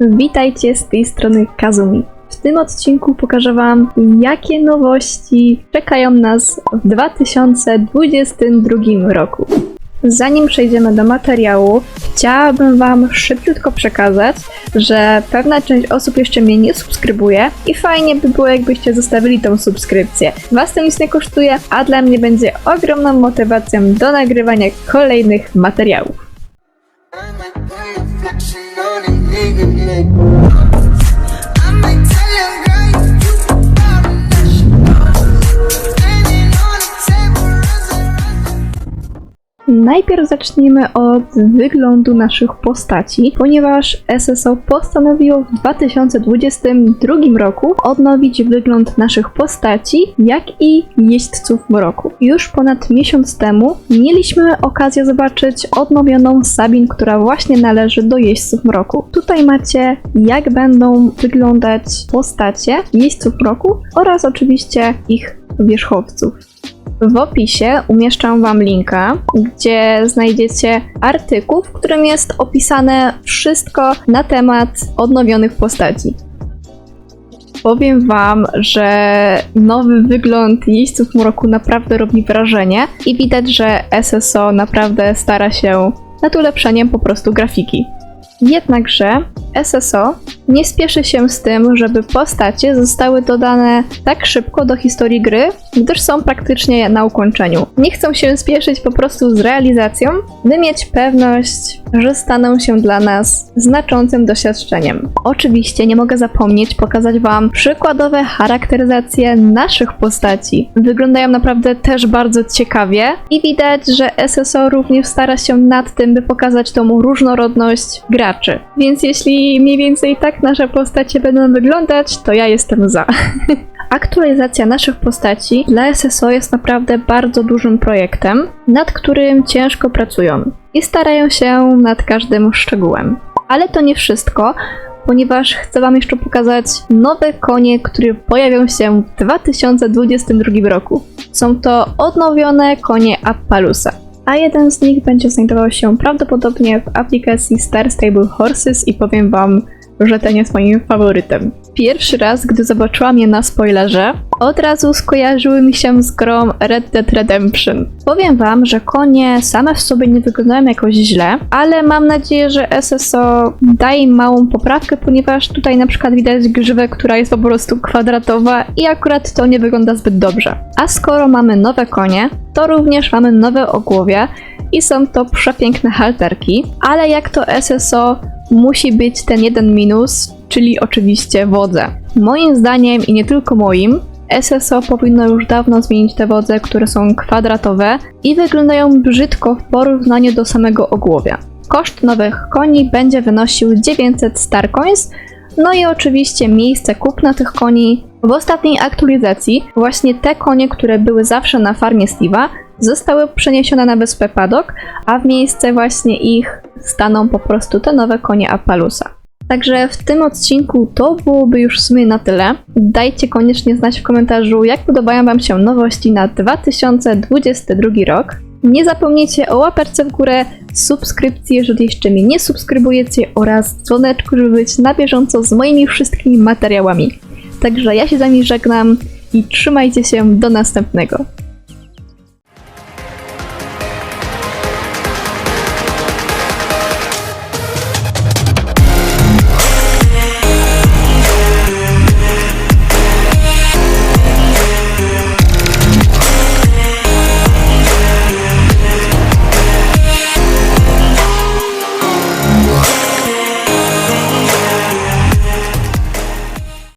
Witajcie z tej strony Kazumi. W tym odcinku pokażę Wam, jakie nowości czekają nas w 2022 roku. Zanim przejdziemy do materiału, chciałabym Wam szybciutko przekazać, że pewna część osób jeszcze mnie nie subskrybuje i fajnie by było, jakbyście zostawili tą subskrypcję. Was to nic nie kosztuje, a dla mnie będzie ogromną motywacją do nagrywania kolejnych materiałów. On a Najpierw zacznijmy od wyglądu naszych postaci, ponieważ SSO postanowiło w 2022 roku odnowić wygląd naszych postaci, jak i jeźdźców mroku. Już ponad miesiąc temu mieliśmy okazję zobaczyć odnowioną Sabin, która właśnie należy do jeźdźców mroku. Tutaj macie, jak będą wyglądać postacie jeźdźców mroku oraz oczywiście ich wierzchowców. W opisie umieszczam Wam linka, gdzie znajdziecie artykuł, w którym jest opisane wszystko na temat odnowionych postaci. Powiem Wam, że nowy wygląd jeźdźców mroku naprawdę robi wrażenie i widać, że SSO naprawdę stara się nad ulepszeniem po prostu grafiki. Jednakże SSO nie spieszy się z tym, żeby postacie zostały dodane tak szybko do historii gry, gdyż są praktycznie na ukończeniu. Nie chcą się spieszyć po prostu z realizacją, by mieć pewność, że staną się dla nas znaczącym doświadczeniem. Oczywiście nie mogę zapomnieć pokazać Wam przykładowe charakteryzacje naszych postaci. Wyglądają naprawdę też bardzo ciekawie i widać, że SSO również stara się nad tym, by pokazać tą różnorodność Więc jeśli mniej więcej tak nasze postacie będą wyglądać, to ja jestem za. Aktualizacja naszych postaci dla SSO jest naprawdę bardzo dużym projektem, nad którym ciężko pracują i starają się nad każdym szczegółem. Ale to nie wszystko, ponieważ chcę Wam jeszcze pokazać nowe konie, które pojawią się w 2022 roku. Są to odnowione konie Appalusa. A jeden z nich będzie znajdował się prawdopodobnie w aplikacji Star Stable Horses i powiem Wam, że ten jest moim faworytem. Pierwszy raz, gdy zobaczyłam je na spoilerze, od razu skojarzyły mi się z grą Red Dead Redemption. Powiem wam, że konie same w sobie nie wyglądają jakoś źle, ale mam nadzieję, że SSO daje im małą poprawkę, ponieważ tutaj na przykład widać grzywę, która jest po prostu kwadratowa i akurat to nie wygląda zbyt dobrze. A skoro mamy nowe konie, to również mamy nowe ogłowie i są to przepiękne halterki, ale jak to SSO musi być ten jeden minus, czyli oczywiście wodze. Moim zdaniem i nie tylko moim, SSO powinno już dawno zmienić te wodze, które są kwadratowe i wyglądają brzydko w porównaniu do samego ogłowia. Koszt nowych koni będzie wynosił 900 Star Coins, no i oczywiście miejsce kupna tych koni. W ostatniej aktualizacji właśnie te konie, które były zawsze na farmie Steve'a, zostały przeniesione na wyspę Paddock, a w miejsce właśnie ich staną po prostu te nowe konie Appalusa. Także w tym odcinku to byłoby już w sumie na tyle. Dajcie koniecznie znać w komentarzu, jak podobają Wam się nowości na 2022 rok. Nie zapomnijcie o łaperce w górę, subskrypcji, jeżeli jeszcze mnie nie subskrybujecie oraz dzwoneczku, żeby być na bieżąco z moimi wszystkimi materiałami. Także ja się z Wami żegnam i trzymajcie się do następnego.